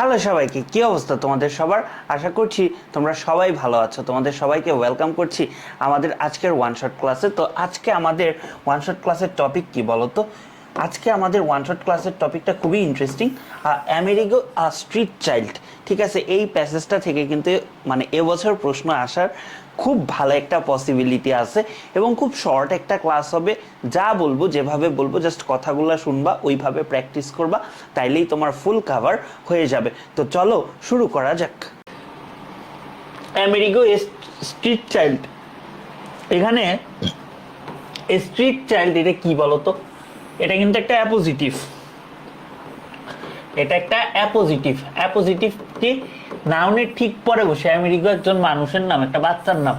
Hello সবাইকে, কি অবস্থা তোমাদের সবার? আশা করছি তোমরা সবাই ভালো আছো। তোমাদের সবাইকে ওয়েলকাম করছি আমাদের আজকের ওয়ান শট ক্লাসে তো আজকে আমাদের ওয়ান শট ক্লাসের টপিক কি বলো তো আজকে আমাদের ওয়ান শট ক্লাসের টপিকটা খুবই ইন্টারেস্টিং আমেরিগো স্ট্রিট চাইল্ড ঠিক আছে? এই প্যাসেজটা থেকে কিন্তু মানে এবছর প্রশ্ন আসার খুব ভালো একটা পসিবিলিটি আছে এবং খুব শর্ট একটা ক্লাস হবে। যা বলব, যেভাবে বলব জাস্ট কথাগুলো শুনবা, ওইভাবে প্র্যাকটিস করবা, তাইলেই তোমার ফুল কাভার হয়ে যাবে। তো চলো, শুরু করা যাক। আমেরিগো স্ট্রিট চাইল্ড এখানে স্ট্রিট চাইল্ড এটা কি বলতো? এটা কিন্তু একটা অ্যাপোজিটিভ এটা একটা অ্যাপোজিটিভ অ্যাপোজিটিভ কি? নাউনের ঠিক পরে বসে আমেরিকা একজন মানুষের নাম, একটা বাচ্চার নাম,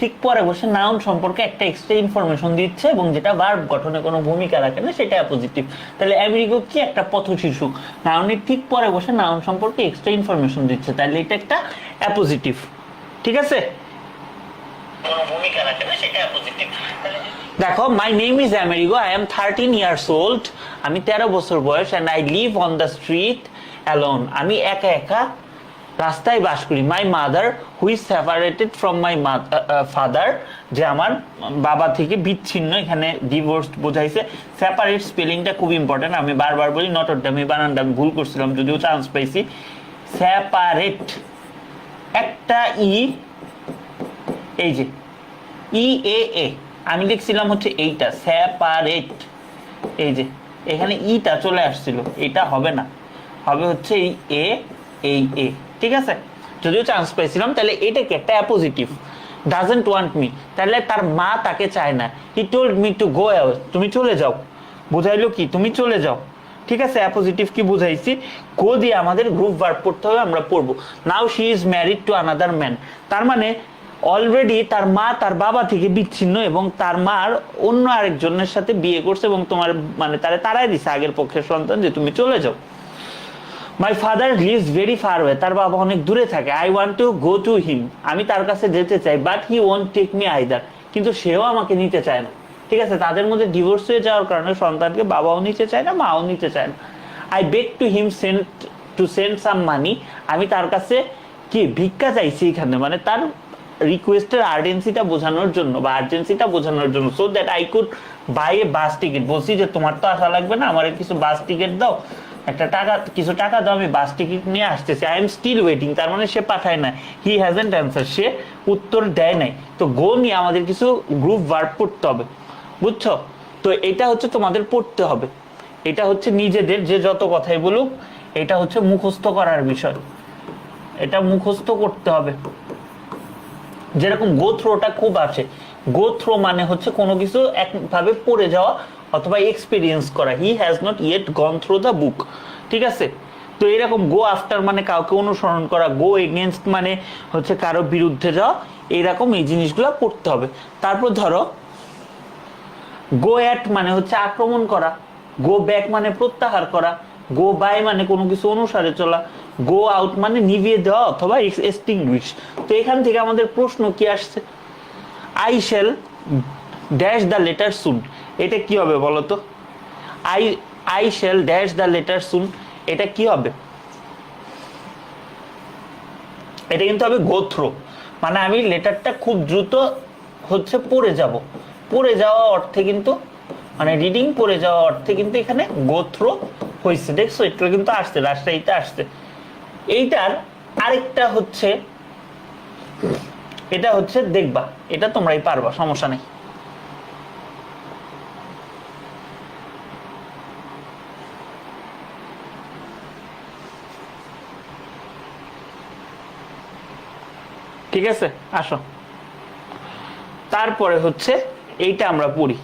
ঠিক পরে বসে নাউন সম্পর্কে একটা এক্সট্রা ইনফরমেশন দিচ্ছে এবং যেটা ভার্ব গঠনে কোনো ভূমিকা রাখে না, সেটা অ্যাপোজিটিভ তাহলে আমেরিকা কি একটা পথ শিশু নাউনের ঠিক পরে বসে নাউন সম্পর্কে এক্সট্রা ইনফরমেশন দিচ্ছে, তাহলে এটা একটা অ্যাপোজিটিভ ঠিক আছে? দেখো my name is Amerigo I am thirteen years old আমি তেরো বছর বয়স and I live on the street alone আমি একা একা রাস্তায় বাস করি। My mother who's separated from my father যে আমার বাবা থেকে বিচ্ছিন্ন, এখানে ডিভোর্স বোঝাইছে। সেপারেট স্পেলিংটা খুব ইম্পর্টেন্ট আমি বারবার বলি নটরটা আমি বানানটা আমি ভুল করছিলাম, যদিও চান্স পাইছি। সেপারেট একটা ই, এই যে ই এ এ আমি লিখছিলাম হচ্ছে এইটা সেপারেট এই যে, এখানে ইটা চলে আসছিল, এটা হবে না, হবে হচ্ছে এই এ এই এ ঠিক আছে? যদিও চান্স পেয়েছিলাম, তাহলে এটা কি একটা অ্যাপোজিটিভ ডাজেন্ট ওয়ান্ট মি তাহলে তার মা তাকে চায় না। He told me to go তুমি চলে যাও। বুঝাইলো কি? তুমি চলে যাও। ঠিক আছে? অ্যাপোজিটিভ কি বুঝাইছি? গো দিয়ে আমাদের গ্রুপ ভার্ব পড়তে হবে, আমরা পড়ব। Now she is married to another man তার মানে অলরেডি তার মা তার বাবা থেকে বিচ্ছিন্ন এবং তার মার অন্য আরেকজনের সাথে বিয়ে করছে এবং তোমার মানে তারা তারাই দিছে আগের পক্ষের সন্তান যে তুমি চলে যাও। My father lives very far way তার বাবা অনেক দূরে থাকে। I want to go to him আমি তার কাছে যেতে চাই but he won't take me either কিন্তু সেও আমাকে নিতে চায় না। ঠিক আছে? তাদের মধ্যে ডিভোর্স হয়ে যাওয়ার কারণে সন্তানকে বাবাও নিতে চায় না, মাও নিতে চায় না। I beg to him send to send some money আমি তার কাছে কি ভিক্ষা চাইছি এখানে? মানে তার রিকোয়েস্টের আর্জেন্সিটা বোঝানোর জন্য বা আর্জেন্সিটা বোঝানোর জন্য so that I could buy a bus ticket বলছি যে, তোমার তো আসা লাগবে না? আমার কিছু বাস টিকিট দাও। একটা টাকা, কিছু টাকা দাও আমি বাস টিকিট নিয়ে আসতেছি আই এম স্টিল ওয়েটিং তার মানে সে পাঠায় না হি হ্যাজেন্ট অ্যান্সার সে উত্তর দেয় নাই। তো গো নিয়ে আমাদের কিছু গ্রুপ ওয়ার্ক পড়তে হবে, বুঝছ? তো এটা হচ্ছে তোমাদের পড়তে হবে। এটা হচ্ছে নিজেদের যে যত কথাই বলুক, এটা হচ্ছে মুখস্থ করার বিষয়। এটা মুখস্থ করতে হবে। যেরকম গো থ্রোটা খুব আছে। গো থ্রো মানে হচ্ছে কোনো কিছু একভাবে পড়ে যাওয়া অথবা এক্সপিরিয়েন্স করা। He has not yet gone through the book ঠিক আছে? তো এরকম গো আফটার মানে কাউকে অনুসরণ করা গো এগেনস্ট মানে হচ্ছে কারও বিরুদ্ধে যাওয়া এইরকম এই জিনিসগুলো পড়তে হবে। তারপর ধরো গো অ্যাট মানে হচ্ছে আক্রমণ করা গো ব্যাক মানে প্রত্যাহার করা গো বাই মানে কোনো কিছু অনুসারে চলা গো আউট মানে নিভিয়ে দেওয়া অথবা এক্সটিংগুইশ তো এখান থেকে আমাদের প্রশ্ন কি আসছে? I shall dash the letter soon এটা কি হবে বলো তো I I shall dash the letter soon এটা কি হবে? এটা কিন্তু হবে গোথ্র মানে আমি লেটারটা খুব দ্রুত হচ্ছে পড়ে যাব। পড়ে যাওয়া অর্থে কিন্তু মানে রিডিং পড়ে যাওয়া অর্থে কিন্তু এখানে গোথ্র হয়েছে দেখছ এটা কিন্তু আসছে, রাজশাহীতে আসছে। এইটার আরেকটা হচ্ছে, এটা হচ্ছে দেখবা, এটা তোমরাই পারবা, সমস্যা নেই। ঠিক আছে? আসো। তারপরে হচ্ছে এইটা আমরা পড়ি।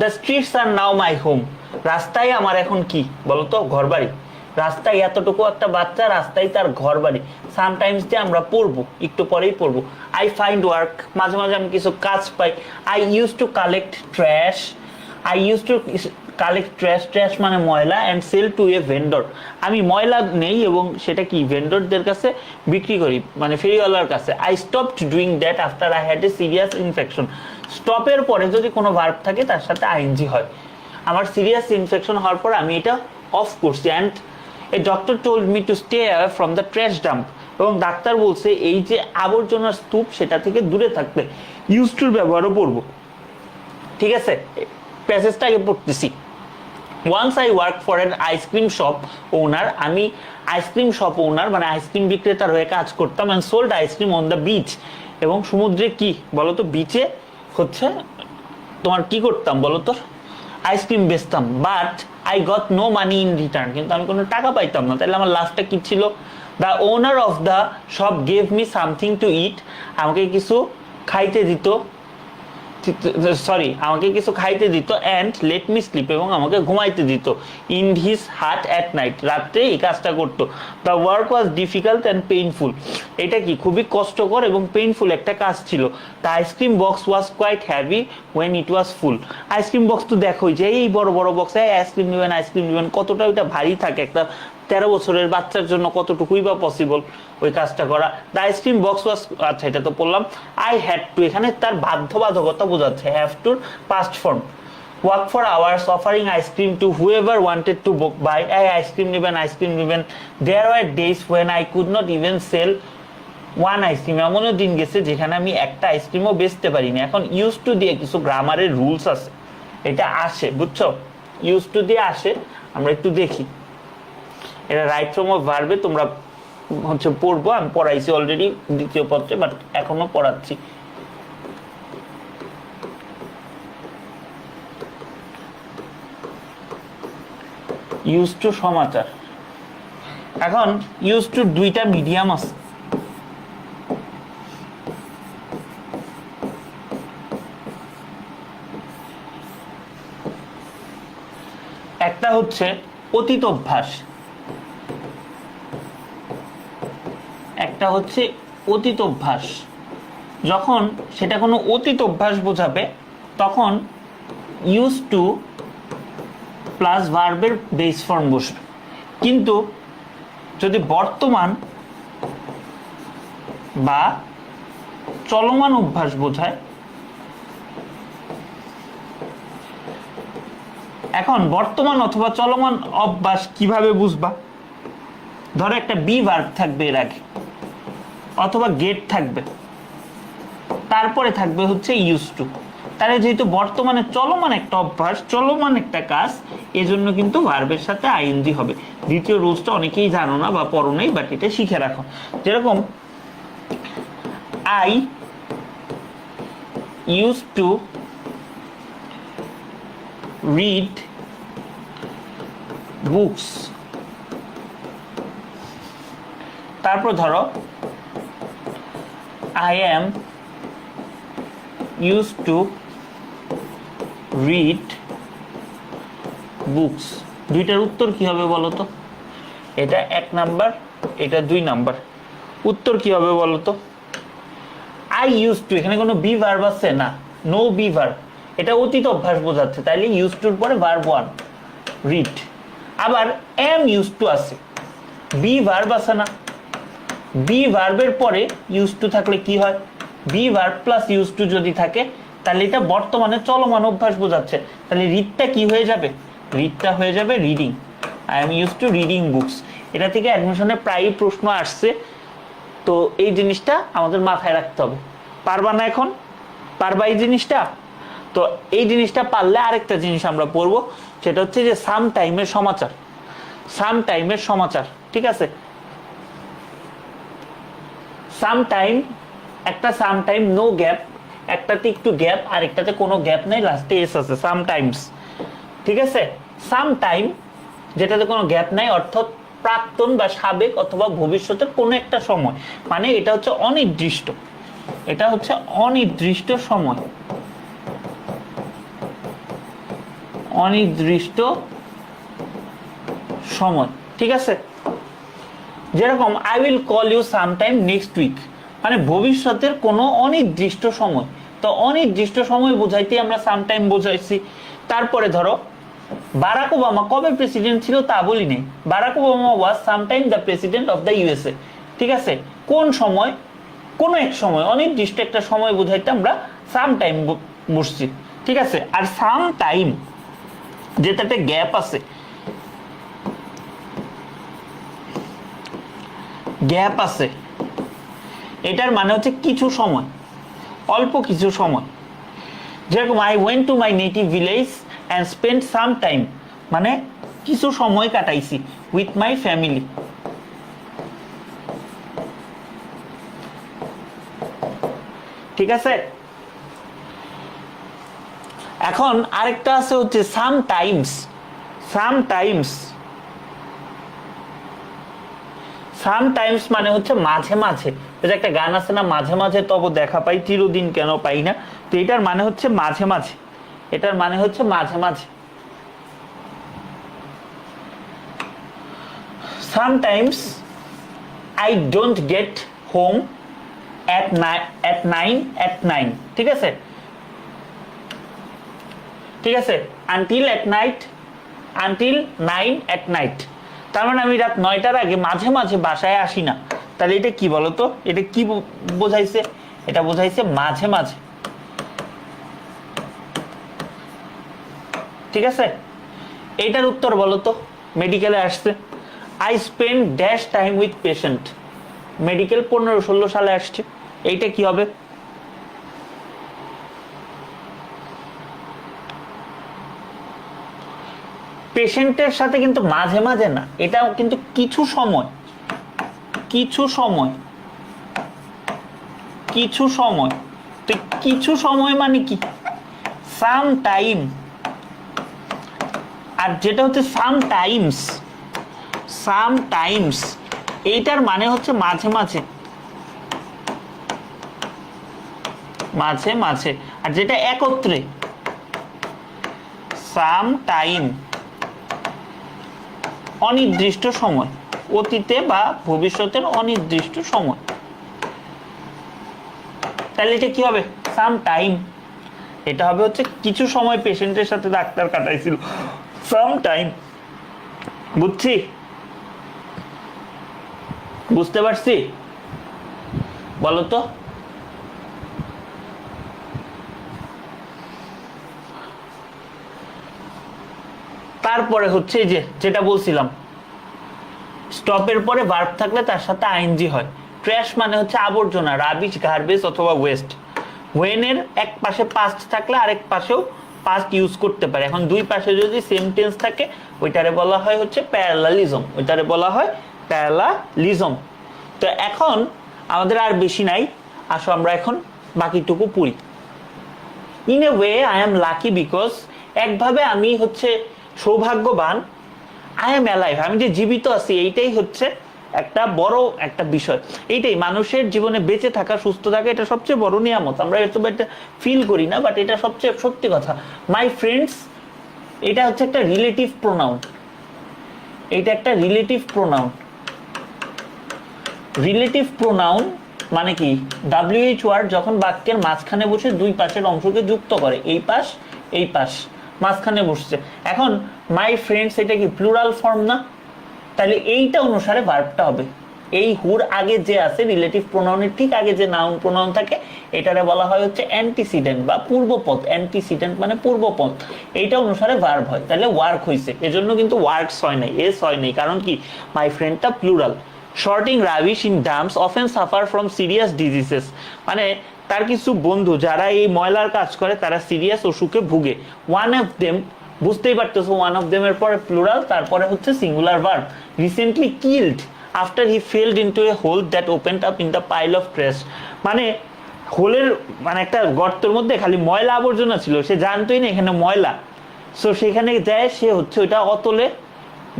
The streets are now my home রাস্তায় আমার এখন কি? বলতো ঘর বাড়ি রাস্তায় এতটুকু একটা বাচ্চা, রাস্তায় তার ঘর বাড়ি সামটাইমস যে আমরা পড়ব, একটু পরেই পড়ব। আই ফাইন্ড ওয়ার্ক মাঝে মাঝে আমি কিছু কাজ পাই। I use to collect trash I use to collect trash trash মানে ময়লা and sell to a vendor আমি ময়লা নেই এবং সেটা কি ভেন্ডরদের কাছে বিক্রি করি মানে ফেরিওয়ালার কাছে। I stop doing that after I had a serious infection স্টপের পরে যদি কোনো ভার্ব থাকে, তার সাথে আইএনজি হয়। আমার সিরিয়াস ইনফেকশন হওয়ার পর আমি এটা অফ করছি and a doctor told me to stay away from the trash dump এবং ডাক্তার বলছে, এই যে আবর্জনার স্তূপ সেটা থেকে দূরে থাকতে ইউজ টুর ব্যবহারও করব ঠিক আছে? প্যাসেজটা আগে পড়তেছি। Once I work for an ice cream shop owner আমি আইসক্রিম শপ ওনার মানে আইসক্রিম বিক্রেতার হয়ে কাজ করতাম and sold ice cream on the beach এবং সমুদ্রে কি? বলতো বিচে হচ্ছে তোমার কি করতাম বলতো? Ice cream বেচতাম but I got no money in return কিন্তু আমি কোনো টাকা পাইতাম না। তাহলে আমার লাস্টটা কি ছিল? The owner of the shop gave me something to eat আমাকে কিছু খাইতে দিত। সরি আমাকে কিছু খাইতে দিত অ্যান্ড লেট মি স্লিপ এবং আমাকে ঘুমাইতে দিত in his hut at night রাত্রে এই কাজটা করতো। The work was difficult and painful এটা কি খুবই কষ্টকর এবং পেইনফুল একটা কাজ ছিল। The ice cream box was quite heavy when it was full ice cream box তো দেখোই যে এই বড় বড় বক্সে আইসক্রিম নেবেন আইসক্রিম নেবেন, কতটা ওইটা ভারী থাকে একটা তেরো বছরের বাচ্চার জন্য কতটুকুই বা পসিবল ওই কাজটা করা? দ্য আইসক্রিম বক্স ওয়াজ আচ্ছা এটা তো বললাম আই হ্যাড টু এখানে তার বাধ্যবাধকতা বোঝাচ্ছে। Have tour past form work for hours offering ice cream to whoever wanted to book buy এই আইসক্রিম নেবেন আইসক্রিম নেবেন। There were days when I could not even sell one ice cream এমনও দিন গেছে যেখানে আমি একটা আইসক্রিমও বেচতে পারিনি। এখন ইউজ টু দিয়ে কিছু গ্রামারের রুলস আছে। এটা আসে, বুঝছ? ইউজ টু দিয়ে আসে। আমরা একটু দেখি। এটা রাইট ফ্রম অফ ভার্বে, তোমরা হচ্ছে পড়ব। আমি পড়াইছি অলরেডি দ্বিতীয় পত্রে বাট এখনও পড়াচ্ছি। ইউজ টু সমাচার। এখন ইউজ টু দুইটা মিডিয়াম আছে। একটা হচ্ছে অতীত অভ্যাস। একটা হচ্ছে অতীত অভ্যাস। যখন সেটা কোনো অতীত অভ্যাস বোঝাবে, তখন ইউজ টু প্লাস ভার্বের বেস ফর্ম বসবে। কিন্তু যদি বর্তমান বা চলমান অভ্যাস বোঝায়, এখন বর্তমান অথবা চলমান অভ্যাস কীভাবে বুঝবা? ধরো একটা বি ভার্ব থাকবে এর আগে। অথবা গেট থাকবে। তারপরে থাকবে হচ্ছে ইউজ টু তাহলে যেহেতু বর্তমানে চলমান একটা অভ্যাস, চলমান একটা কাজ, এজন্য কিন্তু ভার্বের সাথে আইএনজি হবে। দ্বিতীয় অনেকেই জানো না বা পড়ো নাই বাট এটা শিখে রাখো। যেরকম I use to read books তারপর ধরো I am use to read books দুইটার উত্তর কি হবে বলো তো? এটা এক নাম্বার, এটা দুই নাম্বার। উত্তর কি হবে বলো তো? আই ইউজ টু এখানে কোনো বি ভার্ব আছে? না নো বি ভার্ব এটা অতীত অভ্যাস বোঝাচ্ছে, তাইলে ইউজ টুর পরে ভার্ব ওয়ান রিড আবার এম ইউজ টু আছে। বি ভার্ব আছে না? বি ভার্বের পরে ইউজ টু থাকলে কি হয়? Be verb plus use to যদি থাকে, তাহলে এটা বর্তমানে চলমান অভ্যাস বোঝাচ্ছে। তাহলে রিডটা কি হয়ে যাবে? রিডটা হয়ে যাবে reading I am use to reading books এটা থেকে অ্যাডমিশনে প্রায়ই প্রশ্ন আসছে। তো এই জিনিসটা আমাদের মাথায় রাখতে হবে। পারবা না এখন? পারবা এই জিনিসটা? তো এই জিনিসটা পারলে আরেকটা জিনিস আমরা পড়ব। সেটা হচ্ছে যে সাম টাইমের সমাচার। সাম টাইমের সমাচার, ঠিক আছে? সাম টাইম একটা সাম টাইম নো গ্যাপ একটাতে একটু গ্যাপ আর একটাতে কোনো গ্যাপ নেই লাস্টে এস আছে সাম টাইমস ঠিক আছে? সাম টাইম যেটাতে কোনো গ্যাপ নাই, অর্থাৎ প্রাক্তন বা সাবেক অথবা ভবিষ্যতের কোনো একটা সময়। মানে এটা হচ্ছে অনির্দিষ্ট। এটা হচ্ছে অনির্দিষ্ট সময়। অনির্দিষ্ট সময়। ঠিক আছে? যেরকম I will call you sometime next week মানে ভবিষ্যতের কোনো অনির্দিষ্ট সময়। তো অনির্দিষ্ট সময় বোঝাইতে আমরা সামটাইম বোঝাইছি। তারপরে ধরো, বারাক ওবামা কবে প্রেসিডেন্ট ছিল তা বলি নেই। Barack Obama was sometime the president of the USA ঠিক আছে? কোন সময়? কোন এক সময়, অনির্দিষ্ট একটা সময় বোঝাইতে আমরা সাম টাইম বসছি ঠিক আছে? আর সাম টাইম যেটাতে গ্যাপ আছে গ্যাপ আছে। এটার মানে হচ্ছে কিছু সময়, অল্প কিছু সময়। যেরকম I went to my native village and spend some time মানে কিছু সময় কাটাইছি উইথ মাই ফ্যামিলি ঠিক আছে? এখন আরেকটা আছে হচ্ছে সাম টাইমস সাম টাইমস সাম টাইমস মানে হচ্ছে মাঝে মাঝে। যে একটা গান আছে না, মাঝে মাঝে তব দেখা পাই, চিরদিন কেন পাই না। তো এটার মানে হচ্ছে মাঝে মাঝে। এটার মানে হচ্ছে মাঝে মাঝে। Sometimes I don't get home at nine at nine at nine ঠিক আছে? ঠিক আছে? Until at night until nine at night তার মানে আমি রাত নয়টার আগে মাঝে মাঝে বাসায় আসি না। তাহলে এটা কি বলতো? এটা কি বোঝাইছে? এটা বোঝাইছে মাঝে মাঝে। ঠিক আছে? এটার উত্তর বলো তো মেডিকেলে আসছে। I spend dash time with patient medical পনেরো ষোলো সালে আসছে। এইটা কি হবে? পেশেন্টের সাথে কিন্তু মাঝে মাঝে না, এটাও কিন্তু কিছু সময় কিছু সময় কিছু সময়, তো কিছু সময় মানে কি? সাম টাইম, আর যেটা হচ্ছে সাম টাইমস সাম টাইমস, এইটার মানে হচ্ছে মাঝে মাঝে মাঝে মাঝে, আর যেটা একত্রে, সাম টাইম অনির্দিষ্ট সময়, অতীতে বা ভবিষ্যতের অনির্দিষ্ট সময়। তাহলে এটা কি হবে? সাম টাইম এটা হবে হচ্ছে কিছু সময় পেশেন্টের সাথে ডাক্তার কাটাইছিল। সাম টাইম বুঝছি? বুঝতে পারছি? বলো তো। তারপরে হচ্ছে এই যে যেটা বলছিলাম স্টপের পরে ভার্ব থাকলে তার সাথে আইনজি হয়। ট্র্যাশ মানে হচ্ছে আবর্জনা রাবিশ গার্বেজ অথবা ওয়েস্ট ওয়েনের এক পাশে পাস্ট থাকলে আরেক পাশেও পাস্ট ইউজ করতে পারে। এখন দুই পাশে যদি সেম টেন্স থাকে, ওইটারে বলা হয় হচ্ছে প্যারালালিজম ওইটারে বলা হয় প্যারালালিজম তো এখন আমাদের আর বেশি নাই, আসো আমরা এখন বাকিটুকু পড়ি। In a way I am lucky because একভাবে আমি হচ্ছে সৌভাগ্যবান আই এম অ্যালাইভ আমি যে জীবিত আছি, এইটাই হচ্ছে একটা বড় একটা বিষয়। এইটাই, মানুষের জীবনে বেঁচে থাকা, সুস্থ থাকা, এটা সবচেয়ে বড় নিয়ামত। আমরা এটা এটা ফিল করি না বাট এটা সবচেয়ে সত্যি কথা। মাই ফ্রেন্ডস এটা হচ্ছে একটা রিলেটিভ প্রোনাউন এটা একটা রিলেটিভ প্রোনাউন রিলেটিভ প্রোনাউন মানে কি? ডাব্লিউএইচ ওয়ার্ড যখন বাক্যের মাঝখানে বসে দুই পাশের অংশকে যুক্ত করে, এই পাশ এই পাশ। মাঝখানে বসছে। এখন মাই ফ্রেন্ডস এটা কি প্লুরাল ফর্ম না? তাহলে এইটা অনুসারে ভার্বটা হবে। এই হুর আগে যে আছে রিলেটিভ প্রোনাউনের ঠিক আগে যে নাউন প্রোনাউন থাকে, এটারে বলা হয় হচ্ছে অ্যান্টিসিডেন্ট বা পূর্বপদ। অ্যান্টিসিডেন্ট মানে পূর্বপদ। এইটা অনুসারে ভার্ব হয়। তাহলে ওয়ার্ক হয়েছে এজন্য কিন্তু ওয়ার্কস হয় নাই এস হয় নাই। কারণ কি? My ফ্রেন্ডটা plural sorting rubbish in dumps often suffer from serious diseases মানে তার কিছু বন্ধু যারা এই ময়লার কাজ করে, তারা সিরিয়াস অসুখে ভুগে। ওয়ান অফ দেম বুঝতেই পারতেছো ওয়ান অফ দেম এর পরে প্লুরাল তারপরে হচ্ছে singular verb recently killed after he felled into a hole that open up in the pile of trash মানে হোলের মানে একটা গর্তের মধ্যে খালি ময়লা আবর্জনা ছিল, সে জানতোই না এখানে ময়লা। সো সেখানে যায়, সে হচ্ছে ওইটা অতলে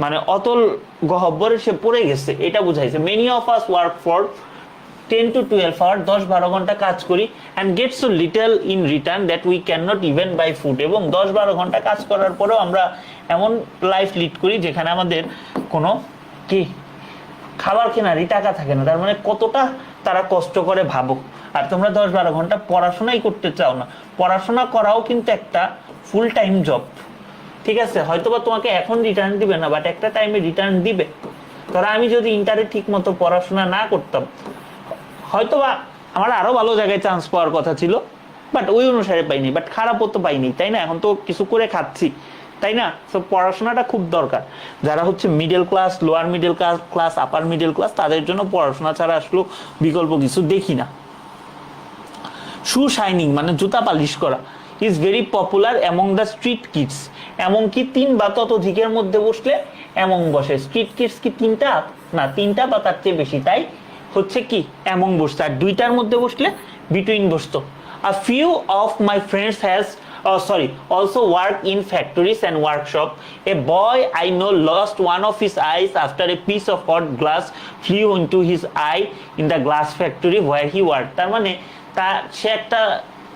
মানে অতল গহব্বরে সে পড়ে গেছে, এটা বুঝাইছে। Many of us work for ten to twelve hour দশ বারো ঘণ্টা কাজ করি and gets so little in return that we can not even buy food এবং দশ বারো ঘণ্টা কাজ করার পরেও আমরা এমন লাইফ লিড করি যেখানে আমাদের কোনো কি খাবার কেনারই টাকা থাকে না। তার মানে কতটা তারা কষ্ট করে ভাবো আর তোমরা দশ বারো ঘণ্টা পড়াশোনাই করতে চাও না। পড়াশোনা করাও কিন্তু একটা ফুল টাইম জব ঠিক আছে? হয়তোবা তোমাকে এখন রিটার্ন দিবে না বাট একটা টাইমে রিটার্ন দিবে। ধরো আমি যদি ইন্টারে ঠিক মতো পড়াশোনা না করতাম হয়তোবা আমার আরও ভালো জায়গায় চান্স পাওয়ার কথা ছিল বাট ওই অনুসারে পাইনি বাট খারাপও তো পাইনি, তাই না? এখন তো কিছু করে খাচ্ছি, তাই না? তো পড়াশোনাটা খুব দরকার। যারা হচ্ছে middle class lower middle class class upper middle class তাদের জন্য পড়াশোনা ছাড়া আসলেও বিকল্প কিছু দেখি না। শু শাইনিং মানে জুতা পালিশ করা is very popular among the street kids এমনকি তিন বা ততোধিকের মধ্যে বসলে এমন বসে। স্ট্রিট কিডস কি তিনটা? না, তিনটা বা তার চেয়ে বেশি, তাই হচ্ছে কি? এমন বসতো। আর দুইটার মধ্যে বসলে বিটুইন বসতো। A few of my friends has sorry sorry work in in factories workshop a boy I i know lost one of his eyes after a piece of hot glass flew into his eye in the glass factory where he work তার মানে তা, সে একটা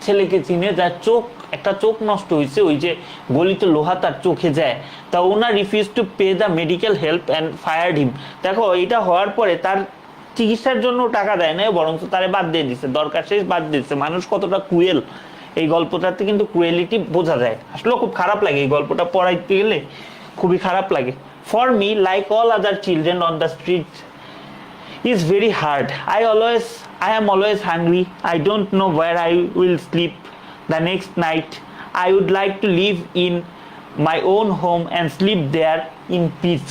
ছেলেকে চিনে যার চোখ, একটা চোখ নষ্ট হয়েছে, ওই যে গলিত লোহা তার চোখে যায়। তা owner refuse to pay the medical help and fire him দেখো এটা হওয়ার পরে তার চিকিৎসার জন্য টাকা দেয় না বরঞ্চ তারে বাদ দিয়ে দিচ্ছে দরকার শেষ বাদ দিচ্ছে মানুষ কতটা কুয়েল এই গল্পটাতে কিন্তু ক্রুয়েলিটি বোঝা যায় আসলে খুব খারাপ লাগে এই গল্পটা পড়াইতে গেলে খুবই খারাপ লাগে for me like all other children on the street is very hard I always, I am always hungry. I don't know where I will sleep the next night. I would like to live in my own home and sleep there in peace.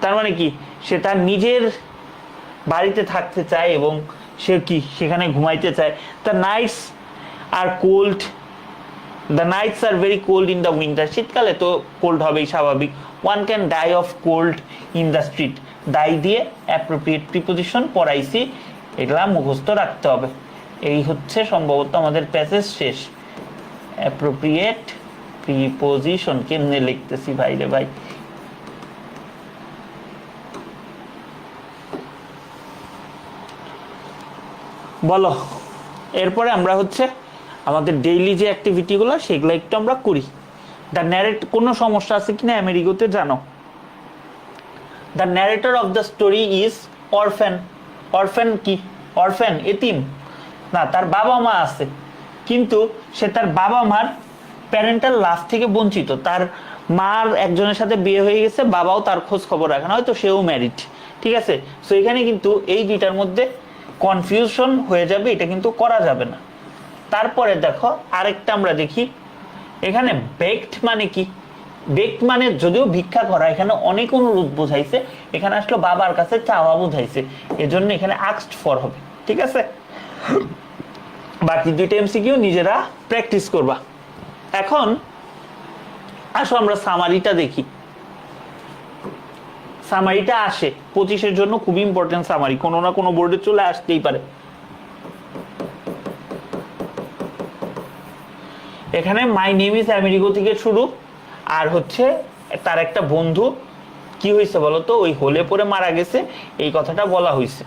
তার মানে কি সে তার নিজের বাড়িতে থাকতে চায় এবং সে কি সেখানে ঘুমাইতে চায়। The nights are cold the nights are very cold in the winter শীতকালে তো কোল্ড হবেই স্বাভাবিক। One can die of cold in the street দাই দিয়ে অ্যাপ্রোপ্রিয়েট প্রিপোজিশন পড়াইছি, এগুলা মুখস্থ রাখতে হবে। এই হচ্ছে সম্ভবত আমাদের প্যাসেজ শেষ। অ্যাপ্রোপ্রিয়েট প্রিপোজিশন কেমনে লিখতেছি ভাই রে ভাই? বলো। এরপরে আমরা হচ্ছে আমাদের ডেইলি যে অ্যাক্টিভিটিগুলো সেগুলো একটু আমরা করি। দ্য ন্যারেট কোনো সমস্যা আছে কিনা আমেরিকাতে জানো? The narrator of the story is orphan orphan কি? অরফ্যান এতিম। না, তার বাবা মা আছে। কিন্তু সে তার বাবা মার প্যারেন্টাল লাভ থেকে বঞ্চিত। তার মার একজনের সাথে বিয়ে হয়ে গেছে, বাবাও তার খোঁজ খবর রাখে না, হয়তো সেও ম্যারিড ঠিক আছে? সো এখানে কিন্তু এই দুইটার মধ্যে কনফিউশন হয়ে যাবে, এটা কিন্তু করা যাবে না। তারপরে দেখো, আরেকটা আমরা দেখি। এখানে বেকড মানে কি? বেকড মানে যদিও ভিক্ষা করা, এখানে অনেক অনুরোধ বোঝাইছে। এখানে আসলে বাবার কাছে চাওয়া বোঝাইছে। এজন্য এখানে আক্সড ফর হবে, ঠিক আছে? বাকি দুইটা এমসিকিউ নিজেরা প্র্যাকটিস করবা। এখন, আসো আমরা সামারিটা দেখি। সামারিটা আসে। পঁচিশের জন্য খুব ইম্পর্টেন্ট সামারি কোনো না কোনো বোর্ডে চলে আসতেই পারে। এখানে মাই নেম ইজ আমেরিকো থেকে শুরু, আর হচ্ছে তার একটা বন্ধু। কি হয়েছে বলতো? ওই হোলে পরে মারা গেছে। এই কথাটা বলা হয়েছে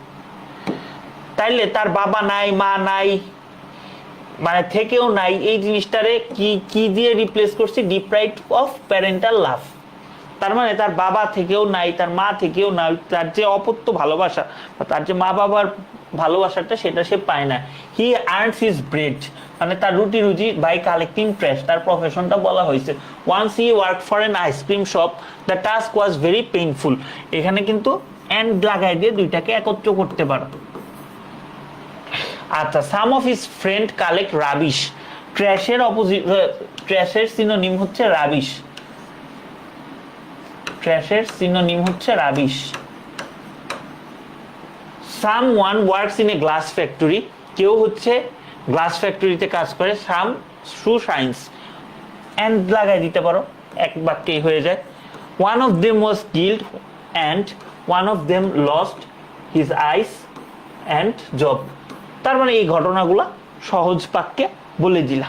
তাইলে তার বাবা নাই, মা নাই মানে থেকেও নাই। এই জিনিসটারে কি কি দিয়ে রিপ্লেস করছি? ডিপ্রাইভ অফ প্যারেন্টাল লাভ তার মানে তার বাবা থেকেও নাই, তার মা থেকেও নাই, তার যে অপত্য ভালোবাসা তার যে মা বাবার ভালোবাসাটা সেটা সে পায় না। হি আর্নস হিজ ব্রেড মানে তার রুটি রুজি বাই কালেক্টিং ট্রেশ তার প্রফেশনটা বলা হয়েছে। Once he work for an ice cream shop the task was very painful এখানে কিন্তু অ্যান্ড লাগাই দিয়ে দুইটাকে একত্র করতে পারো আচ্ছা some of his friend collect rubbish ট্র্যাশের opposite ট্র্যাশের সিনোনিম হচ্ছে রাবিশ ট্র্যাশের সিনোনিম হচ্ছে rubbish. Someone works in a glass factory. কেউ হচ্ছে গ্লাস ফ্যাক্টরিতে কাজ করে, সাম শু সায়েন্স অ্যান্ড লাগাই দিতে পারো, এক বাক্যেই হয়ে যায়। One of them was killed and one of them lost his eyes and job তার মানে এই ঘটনাগুলো সহজ বাক্যে বলে দিলা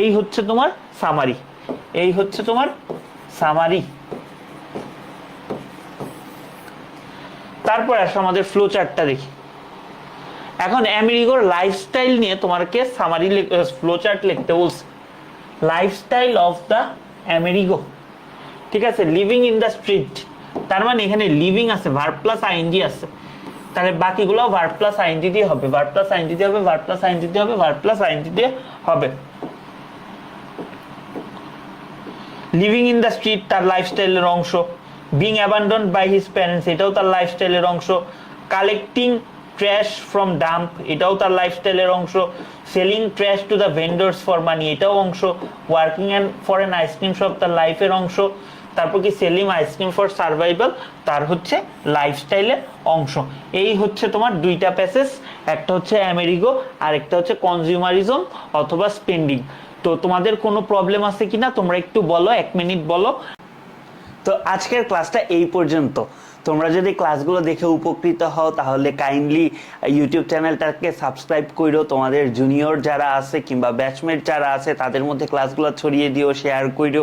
এই হচ্ছে তোমার সামারি এই হচ্ছে তোমার সামারি তারপর আসো আমাদের ফ্লো চার্টটা দেখি। এখন আমেরিকার লাইফস্টাইল নিয়ে তোমাকে সামারি ফ্লো চার্ট লিখতে বলছে। লাইফস্টাইল অফ দ্য আমেরিগো ঠিক আছে? লিভিং ইন দ্য স্ট্রিট তার মানে এখানে লিভিং আছে ভার প্লাস আইএনজি আছে। তাহলে বাকিগুলো ভার প্লাস আইএনজি দিয়ে হবে। ভার প্লাস আইএনজি দিয়ে হবে ভার প্লাস আইএনজি দিয়ে হবে ভার প্লাস আইএনজি দিয়ে হবে। লিভিং ইন দ্য স্ট্রিট তার লাইফস্টাইলের অংশ। Being abandon by his parents এটাও তার লাইফস্টাইলের অংশ। কালেক্টিং ট্র্যাশ ফ্রম ডাম্প এটাও তার লাইফস্টাইলের অংশ। Selling trash to the vendors for money এটাও অংশ। Working and for an ice cream shop তার লাইফের অংশ। তারপর কি সেলিং আইসক্রিম ফর সার্ভাইভাল তার হচ্ছে লাইফস্টাইলের অংশ। এই হচ্ছে তোমার দুইটা প্যাসেজ একটা হচ্ছে আমেরিগো আর একটা হচ্ছে কনজিউমারিজম অথবা স্পেন্ডিং তো তোমাদের কোনো প্রবলেম আছে কিনা, তোমরা একটু বলো, এক মিনিট বলো। তো আজকের ক্লাসটা এই পর্যন্ত। তোমরা যদি ক্লাসগুলো দেখে উপকৃত হও, তাহলে কাইন্ডলি ইউটিউব চ্যানেলটাকে সাবস্ক্রাইব করো তোমাদের জুনিয়র যারা আছে কিংবা ব্যাচমেট যারা আছে, তাদের মধ্যে ক্লাসগুলো ছড়িয়ে দিও শেয়ার করো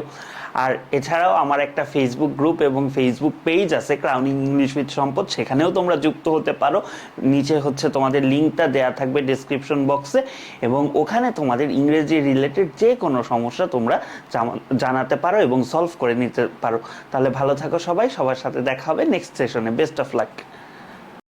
আর এছাড়াও আমার একটা ফেসবুক গ্রুপ এবং ফেসবুক পেজ আছে ক্রাউনিং ইংলিশ উইথ সম্পদ, সেখানেও তোমরা যুক্ত হতে পারো। নিচে হচ্ছে তোমাদের লিঙ্কটা দেয়া থাকবে ডিসক্রিপশন বক্সে এবং ওখানে তোমাদের ইংরেজি রিলেটেড যে কোনো সমস্যা তোমরা জানাতে পারো এবং সলভ করে নিতে পারো। তাহলে ভালো থাকো সবাই, সবার সাথে দেখা হবে নেক্সট সেশনে বেস্ট অফ লাক